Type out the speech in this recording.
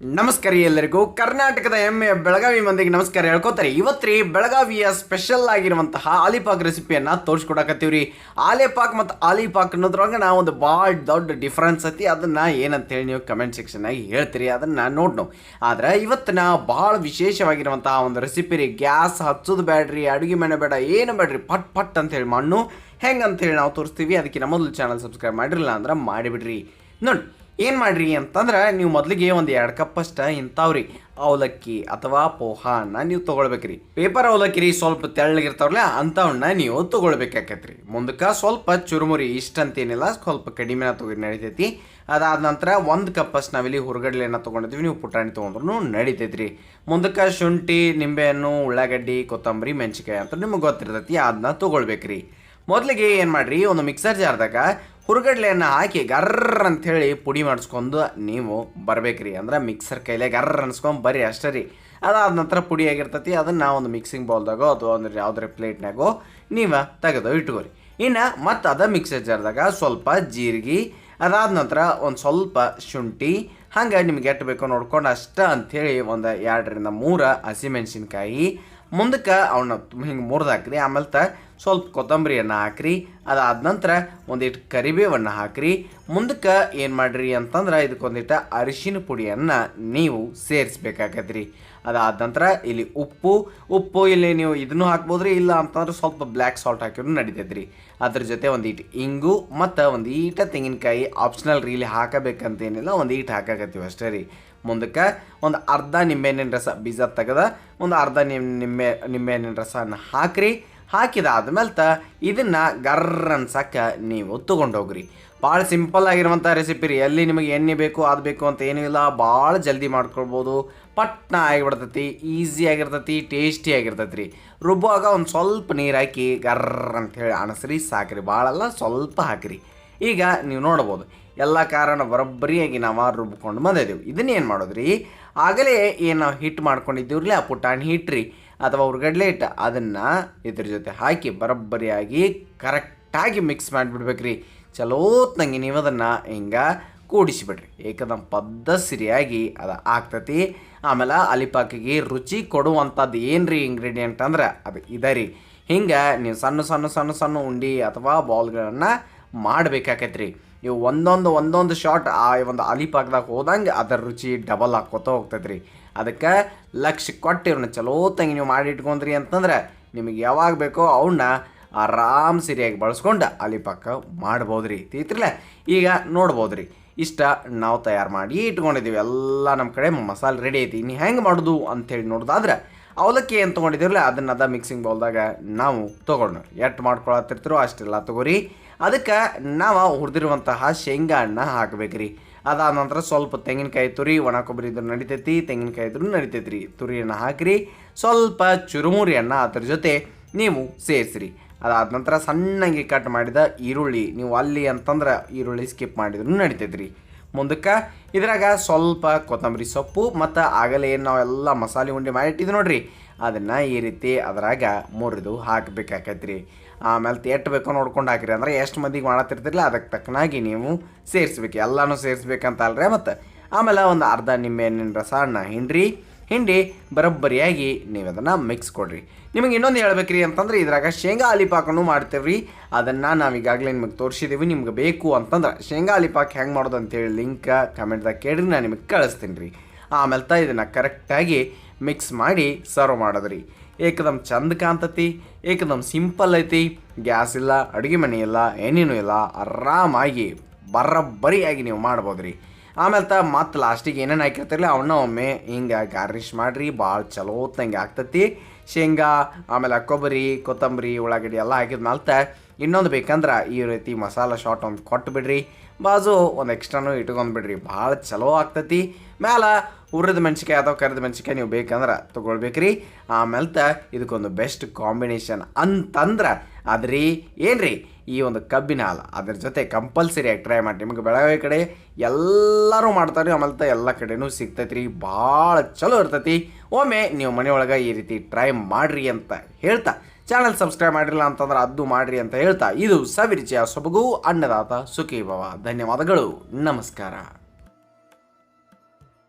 ನಮಸ್ಕಾರ ಎಲ್ಲರಿಗೂ. ಕರ್ನಾಟಕದ ಹೆಮ್ಮೆಯ ಬೆಳಗಾವಿ ಮಂದಿಗೆ ನಮಸ್ಕಾರ ಹೇಳ್ಕೊತಾರೆ. ಇವತ್ತು ರೀ ಬೆಳಗಾವಿಯ ಸ್ಪೆಷಲ್ ಆಗಿರುವಂತಹ ಆಲಿಪಾಕ್ ರೆಸಿಪಿಯನ್ನು ತೋರಿಸ್ಕೊಡಕತ್ತೀವಿ ರೀ ಆಲಿಪಾಕ್ ಮತ್ತು ಆಲಿಪಾಕ್ ಅನ್ನೋದ್ರೊಳಗೆ ನಾವು ಒಂದು ಭಾಳ ದೊಡ್ಡ ಡಿಫ್ರೆನ್ಸ್ ಐತಿ. ಅದನ್ನು ಏನಂತೇಳಿ ನೀವು ಕಮೆಂಟ್ ಸೆಕ್ಷನ್ನಾಗಿ ಹೇಳ್ತೀರಿ. ಅದನ್ನು ನೋಡ್ ನಾವು ಆದ್ರೆ ನಾ ಭಾಳ ವಿಶೇಷವಾಗಿರುವಂತಹ ಒಂದು ರೆಸಿಪಿ ರೀ. ಗ್ಯಾಸ್ ಹಚ್ಚೋದು ಬೇಡ್ರಿ ಅಡುಗೆ ಮನೆ ಬೇಡ, ಏನು ಬೇಡ್ರಿ. ಪಟ್ ಪಟ್ ಅಂತೇಳಿ ಮಣ್ಣು ಹೆಂಗೆ ಅಂತೇಳಿ ನಾವು ತೋರಿಸ್ತೀವಿ. ಅದಕ್ಕೆ ಮೊದಲು ಚಾನಲ್ ಸಬ್ಸ್ಕ್ರೈಬ್ ಮಾಡಿರಲಿಲ್ಲ ಅಂದ್ರೆ ಮಾಡಿಬಿಡ್ರಿ. ನೋಡಿ ಏನು ಮಾಡಿರಿ ಅಂತಂದ್ರೆ ನೀವು ಮೊದಲಿಗೆ ಒಂದು ಎರಡು ಅಷ್ಟು ಇಂಥವ್ರಿ ಅವಲಕ್ಕಿ ಅಥವಾ ಪೋಹಾನ ನೀವು ತೊಗೊಳ್ಬೇಕ್ರಿ. ಪೇಪರ್ ಅವಲಕ್ಕಿ ರೀ ಸ್ವಲ್ಪ ತೆಳ್ಳಗಿರ್ತಾವ್ರಲ್ಲ ಅಂಥವನ್ನ ನೀವು ತೊಗೊಳ್ಬೇಕಾಕೈತ್ರಿ. ಮುಂದಕ್ಕೆ ಸ್ವಲ್ಪ ಚುರುಮುರಿ ಇಷ್ಟಂತೇನಿಲ್ಲ, ಸ್ವಲ್ಪ ಕಡಿಮೆನ ತೊಗೊಂಡು ನಡಿತೈತಿ. ಅದಾದ ನಂತರ ಒಂದು ಕಪ್ಪಷ್ಟು ನಾವಿಲ್ಲಿ ಹುರ್ಗಡ್ಲೆನ ತೊಗೊಂಡಿದ್ವಿ, ನೀವು ಪುಟಾಣಿ ತೊಗೊಂಡ್ರು ನಡಿತೈತ್ರಿ. ಮುಂದಕ್ಕೆ ಶುಂಠಿ, ನಿಂಬೆಹಣ್ಣು, ಉಳ್ಳಾಗಡ್ಡಿ, ಕೊತ್ತಂಬರಿ ಮೆಣಸಿಕಾಯಿ ಅಂತ ನಿಮಗೆ ಗೊತ್ತಿರ್ತೈತಿ ಅದನ್ನ ತೊಗೊಳ್ಬೇಕ್ರಿ. ಮೊದಲಿಗೆ ಏನು ಮಾಡಿರಿ, ಒಂದು ಮಿಕ್ಸರ್ ಜಾರ್ದಾಗ ಹುರುಗಡ್ಲೆಯನ್ನು ಹಾಕಿ ಗರ್ರ ಅಂಥೇಳಿ ಪುಡಿ ಮಾಡಿಸ್ಕೊಂಡು ನೀವು ಬರಬೇಕ್ರಿ. ಅಂದ್ರೆ ಮಿಕ್ಸರ್ ಕೈಲೇ ಗರ್ರ ಅನ್ಸ್ಕೊಂಡು ಬರ್ರಿ ಅಷ್ಟೇ ರೀ. ಅದಾದ ನಂತರ ಪುಡಿ ಆಗಿರ್ತೈತಿ, ಅದನ್ನು ಒಂದು ಮಿಕ್ಸಿಂಗ್ ಬೌಲ್ದಾಗೋ ಅಥವಾ ಒಂದು ಯಾವುದ್ರ ಪ್ಲೇಟ್ನಾಗೋ ನೀವು ತೆಗೆದು ಇಟ್ಕೋರಿ. ಇನ್ನು ಮತ್ತು ಅದ ಮಿಕ್ಸರ್ ಜಾರ್ದಾಗ ಸ್ವಲ್ಪ ಜೀರಿಗೆ, ಅದಾದ ನಂತರ ಒಂದು ಸ್ವಲ್ಪ ಶುಂಠಿ, ಹಂಗೆ ನಿಮ್ಗೆ ಎಷ್ಟು ಬೇಕೋ ನೋಡ್ಕೊಂಡು ಅಷ್ಟ ಅಂಥೇಳಿ ಒಂದು ಎರಡರಿಂದ ಮೂರು ಹಸಿಮೆಣ್ಸಿನ್ಕಾಯಿ ಮುಂದಕ್ಕೆ ಅವನ್ನ ಹಿಂಗೆ ಮುರಿದು ಹಾಕ್ರಿ, ಆಮೇಲೆ ತ ಸ್ವಲ್ಪ ಕೊತ್ತಂಬರಿಯನ್ನು ಹಾಕ್ರಿ, ಅದಾದ ನಂತರ ಒಂದಿಟ್ಟು ಕರಿಬೇವನ್ನು ಹಾಕ್ರಿ. ಮುಂದಕ್ಕೆ ಏನು ಮಾಡಿರಿ ಅಂತಂದ್ರೆ ಇದಕ್ಕೊಂದಿಟ್ಟು ಅರಿಶಿನ ಪುಡಿಯನ್ನು ನೀವು ಸೇರಿಸ್ಬೇಕಾಗತ್ರಿ. ಅದಾದ ನಂತರ ಇಲ್ಲಿ ಉಪ್ಪು ಉಪ್ಪು ಇಲ್ಲಿ ನೀವು ಇದನ್ನು ಹಾಕ್ಬೋದ್ರಿ, ಇಲ್ಲ ಅಂತಂದ್ರೆ ಸ್ವಲ್ಪ ಬ್ಲ್ಯಾಕ್ ಸಾಲ್ಟ್ ಹಾಕಿದ್ರು ನಡಿತೈತ್ರಿ. ಅದ್ರ ಜೊತೆ ಒಂದು ಈಟ್ ಇಂಗು ಮತ್ತು ಒಂದು ಈಟ ತೆಂಗಿನಕಾಯಿ ಆಪ್ಷನಲ್ ರೀ ಇಲ್ಲಿ ಹಾಕಬೇಕಂತೇನಿಲ್ಲ, ಒಂದು ಈಟ್ ಹಾಕಾಕತ್ತೀವಿ ಅಷ್ಟೇ ರೀ. ಮುಂದಕ್ಕೆ ಒಂದು ಅರ್ಧ ನಿಂಬೆಹಣ್ಣಿನ ರಸ ಬೀಜ ತೆಗೆದ, ಒಂದು ಅರ್ಧ ನಿಂಬೆ, ನಿಂಬೆಹಣ್ಣಿನ ರಸನ ಹಾಕ್ರಿ. ಹಾಕಿದಾದ್ಮೇಲೆ ತ ಇದನ್ನು ಗರ್ರ ಅನ್ಸಕ್ಕೆ ನೀವು ತೊಗೊಂಡೋಗ್ರಿ. ಭಾಳ ಸಿಂಪಲ್ ಆಗಿರುವಂಥ ರೆಸಿಪಿ ರೀ. ಎಲ್ಲಿ ನಿಮಗೆ ಎಣ್ಣೆ ಬೇಕು, ಅದು ಬೇಕು ಅಂತ ಏನೂ ಇಲ್ಲ. ಭಾಳ ಜಲ್ದಿ ಮಾಡ್ಕೊಳ್ಬೋದು. ಪಟ್ನ ಆಗಿಬಿಡ್ತೈತಿ, ಈಸಿ ಆಗಿರ್ತೈತಿ, ಟೇಸ್ಟಿ ಆಗಿರ್ತೈತಿ ರೀ ರುಬ್ಬುವಾಗ ಒಂದು ಸ್ವಲ್ಪ ನೀರು ಹಾಕಿ ಗರ್ರ ಹೇಳಿ ಅಣಸ್ರಿ, ಸಾಕ್ರಿ. ಭಾಳಲ್ಲ ಸ್ವಲ್ಪ ಹಾಕಿರಿ. ಈಗ ನೀವು ನೋಡ್ಬೋದು, ಎಲ್ಲ ಕಾರಣ ಬರೋಬ್ಬರಿಯಾಗಿ ನಾವು ರುಬ್ಕೊಂಡು ಬಂದಿದ್ದೀವಿ ಇದನ್ನೇನು ಮಾಡೋದ್ರಿ? ಆಗಲೇ ಏನು ನಾವು ಹಿಟ್ಟು ಮಾಡ್ಕೊಂಡಿದ್ದೀವ್ರಲ್ಲ ಆ ಪುಟಾಣಿ ಹಿಟ್ರಿ ಅಥವಾ ಉರ್ಗಡ್ಲೆ ಹಿಟ್ಟು, ಅದನ್ನು ಇದ್ರ ಜೊತೆ ಹಾಕಿ ಬರೋಬ್ಬರಿಯಾಗಿ ಕರೆಕ್ಟಾಗಿ ಮಿಕ್ಸ್ ಮಾಡಿಬಿಡ್ಬೇಕ್ರಿ. ಚಲೋತ್ನಂಗೆ ನೀವು ಅದನ್ನು ಹಿಂಗೆ ಕೂಡಿಸಿಬಿಡ್ರಿ. ಏಕದಮ್ ಪದ್ದ ಸಿರಿಯಾಗಿ ಅದು ಆಗ್ತತಿ. ಆಮೇಲೆ ಅಲಿಪಾಕಿಗೆ ರುಚಿ ಕೊಡುವಂಥದ್ದು ಏನು ರೀ ಇಂಗ್ರೀಡಿಯೆಂಟ್ ಅಂದ್ರೆ ಅದು ಇದೆ ರೀ. ಹಿಂಗೆ ನೀವು ಸಣ್ಣ ಸಣ್ಣ ಸಣ್ಣ ಸಣ್ಣ ಉಂಡಿ ಅಥವಾ ಬಾಲ್ಗಳನ್ನು ಮಾಡ್ಬೇಕಾಕೈತ್ರಿ. ಇವು ಒಂದೊಂದು ಒಂದೊಂದು ಶಾಟ್ ಆ ಒಂದು ಅಲಿಪಾಕ್ದಾಗ ಹೋದಂಗೆ ಅದರ ರುಚಿ ಡಬಲ್ ಹಾಕ್ಕೋತ ಹೋಗ್ತೈತ್ರಿ. ಅದಕ್ಕೆ ಲಕ್ಷ ಕೊಟ್ಟು ಇವ್ರನ್ನ ಚಲೋತ್ತಂಗೆ ನೀವು ಮಾಡಿ ಇಟ್ಕೊಂಡ್ರಿ ಅಂತಂದ್ರೆ ನಿಮಗೆ ಯಾವಾಗ ಬೇಕೋ ಅವನ್ನ ಆರಾಮ್ ಸರಿಯಾಗಿ ಬಳಸ್ಕೊಂಡು ಅಲಿಪಾಕ ಮಾಡ್ಬೋದು ರೀ ತೀತ್ರಲೆ ಈಗ ನೋಡ್ಬೋದು ರೀ ಇಷ್ಟ ನಾವು ತಯಾರು ಮಾಡಿ ಇಟ್ಕೊಂಡಿದ್ದೀವಿ ಎಲ್ಲ ನಮ್ಮ ಕಡೆ ಮಸಾಲೆ ರೆಡಿ ಐತಿ. ಇನ್ನು ಹೆಂಗೆ ಮಾಡೋದು ಅಂಥೇಳಿ ನೋಡೋದಾದ್ರೆ ಅವಲಕ್ಕಿ ಏನು ತೊಗೊಂಡಿದ್ದೀರಲ್ಲ, ಅದನ್ನ ಅದ ಮಿಕ್ಸಿಂಗ್ ಬೌಲ್ದಾಗ ನಾವು ತೊಗೊಂಡು ಎಷ್ಟು ಮಾಡ್ಕೊಳತ್ತಿರ್ತೀರೋ ಅಷ್ಟೆಲ್ಲ ತಗೋರಿ. ಅದಕ್ಕೆ ನಾವು ಹುರಿದಿರುವಂತಹ ಶೇಂಗಾ ಹಣ್ಣ ಹಾಕಬೇಕ್ರಿ. ಅದಾದ ನಂತರ ಸ್ವಲ್ಪ ತೆಂಗಿನಕಾಯಿ ತುರಿ, ಒಣ ಕೊಬ್ಬರಿ ಇದ್ರೂ ನಡಿತೈತಿ, ತೆಂಗಿನಕಾಯಿ ಇದ್ರೂ ನಡಿತೈತಿ ರೀ ತುರಿಯನ್ನು ಹಾಕಿರಿ. ಸ್ವಲ್ಪ ಚುರುಮುರಿಯನ್ನು ಅದ್ರ ಜೊತೆ ನೀವು ಸೇರಿಸ್ರಿ. ಅದಾದ ನಂತರ ಸಣ್ಣಗೆ ಕಟ್ ಮಾಡಿದ ಈರುಳ್ಳಿ, ನೀವು ಅಲ್ಲಿ ಅಂತಂದ್ರೆ ಈರುಳ್ಳಿ ಸ್ಕಿಪ್ ಮಾಡಿದ್ರು ನಡಿತೈತ್ರಿ. ಮುಂದಕ್ಕೆ. ಇದ್ರಾಗ ಸ್ವಲ್ಪ ಕೊತ್ತಂಬರಿ ಸೊಪ್ಪು ಮತ್ತು ಆಗಲೇ ಏನು ನಾವೆಲ್ಲ ಮಸಾಲೆ ಉಂಡೆ ಮಾಡಿಟ್ಟಿದ್ದು ನೋಡ್ರಿ. ಅದನ್ನು ಈ ರೀತಿ ಅದರಾಗ ಮುರಿದು ಹಾಕಬೇಕಾಕೈತ್ರಿ. ಆಮೇಲೆ ಎಷ್ಟು ಬೇಕೋ ನೋಡ್ಕೊಂಡು ಹಾಕಿರಿ. ಅಂದ್ರೆ ಎಷ್ಟು ಮಂದಿಗೆ ಮಾಡತ್ತಿರ್ತಿರಲ್ಲ ಅದಕ್ಕೆ ತಕ್ಕನಾಗಿ ನೀವು ಸೇರಿಸ್ಬೇಕು. ಎಲ್ಲನೂ ಸೇರಿಸ್ಬೇಕಂತ ಅಲ್ರಿ ಮತ್ತು. ಆಮೇಲೆ ಒಂದು ಅರ್ಧ ನಿಂಬೆಹಣ್ಣಿನ ರಸನ ಹಿಂಡ್ರಿ. ಹಿಂಡಿ ಬರೋಬ್ಬರಿಯಾಗಿ ನೀವು ಅದನ್ನು ಮಿಕ್ಸ್ ಕೊಡ್ರಿ. ನಿಮಗೆ ಇನ್ನೊಂದು ಹೇಳ್ಬೇಕ್ರಿ ಅಂತಂದ್ರೆ ಇದ್ರಾಗ ಶೇಂಗಾ ಅಲಿಪಾಕನು ಮಾಡ್ತೀವ್ರಿ. ಅದನ್ನು ನಾವು ಈಗಾಗಲೇ ನಿಮಗೆ ತೋರಿಸಿದ್ದೀವಿ ನಿಮ್ಗೆ ಬೇಕು ಅಂತಂದ್ರೆ ಶೇಂಗಾ ಅಲಿಪಾಕ್ ಹೆಂಗೆ ಮಾಡೋದು ಅಂತೇಳಿ ಲಿಂಕ್ ಕಮೆಂಟ್ದಾಗ ಕೇಳಿರಿ, ನಾನು ನಿಮಗೆ ಕಳಿಸ್ತೀನಿ ರೀ ಆಮೇಲೆ ತ ಇದನ್ನು ಕರೆಕ್ಟಾಗಿ ಮಿಕ್ಸ್ ಮಾಡಿ ಸರ್ವ್ ಮಾಡೋದ್ರಿ. ಏಕದಮ್ ಚಂದ ಕಾಣ್ತತಿ, ಏಕದಮ್ ಸಿಂಪಲ್ ಐತಿ. ಗ್ಯಾಸ್ ಇಲ್ಲ, ಅಡುಗೆ ಮನೆ ಇಲ್ಲ, ಏನೇನು ಇಲ್ಲ, ಆರಾಮಾಗಿ ಬರಬ್ಬರಿಯಾಗಿ ನೀವು ಮಾಡ್ಬೋದು ರೀ ಆಮೇಲೆ ತ ಮತ್ತೆ ಲಾಸ್ಟಿಗೆ ಏನೇನು ಹಾಕಿರ್ತಿರಲಿ ಅವನ್ನ ಒಮ್ಮೆ ಹಿಂಗೆ ಗಾರ್ನಿಶ್ ಮಾಡಿರಿ ಭಾಳ ಚಲೋತ್ನಂಗೆ ಆಗ್ತತಿ. ಶೇಂಗಾ, ಆಮೇಲೆ ಕೊಬ್ಬರಿ ಕೊತ್ತಂಬರಿ, ಉಳ್ಳಾಗಡ್ಡಿ ಎಲ್ಲ ಹಾಕಿದ ಮೇಲೆ ಇನ್ನೊಂದು ಬೇಕಂದ್ರೆ ಈ ರೀತಿ ಮಸಾಲ ಶಾಟ್ ಒಂದು ಕೊಟ್ಟು ಬಿಡ್ರಿ. ಬಾಜು ಒಂದು ಎಕ್ಸ್ಟ್ರಾನು ಇಟ್ಕೊಂಡು ಬಿಡ್ರಿ ಭಾಳ ಚಲೋ ಆಗ್ತತಿ. ಮೇಲೆ ಹುರಿದ ಮೆಣಸಿಕಾಯಿ ಅಥವಾ ಕರಿದ ಮೆಣಸಿಕಾಯಿ ನೀವು ಬೇಕಂದ್ರೆ ತೊಗೊಳ್ಬೇಕ್ರಿ. ಆಮೇಲೆ ಇದಕ್ಕೊಂದು ಬೆಸ್ಟ್ ಕಾಂಬಿನೇಷನ್ ಅಂತಂದ್ರೆ ಅದ್ರಿ ಏನ್ರಿ, ಈ ಒಂದು ಕಬ್ಬಿನ ಹಾಲು, ಅದ್ರ ಜೊತೆ ಕಂಪಲ್ಸರಿಯಾಗಿ ಟ್ರೈ ಮಾಡಿ. ನಿಮಗೆ ಬೆಳಗಾವಿ ಕಡೆ ಎಲ್ಲರೂ ಮಾಡ್ತಾರೆ, ಆಮೇಲೆ ಎಲ್ಲ ಕಡೆನೂ ಸಿಗ್ತೈತಿ ರೀ ಭಾಳ ಚಲೋ ಇರ್ತೈತಿ. ಒಮ್ಮೆ ನೀವು ಮನೆಯೊಳಗೆ ಈ ರೀತಿ ಟ್ರೈ ಮಾಡ್ರಿ ಅಂತ ಹೇಳ್ತಾ ಚಾನಲ್ ಸಬ್ಸ್ಕ್ರೈಬ್ ಮಾಡಿರಲ್ಲ ಅಂತಂದ್ರೆ ಅದು ಮಾಡ್ರಿ ಅಂತ ಹೇಳ್ತಾ, ಇದು ಸವಿರುಚಿಯ ಸೊಬಗು, ಅನ್ನದಾತ ಸುಖಿ ಭವ ಧನ್ಯವಾದಗಳು, ನಮಸ್ಕಾರ.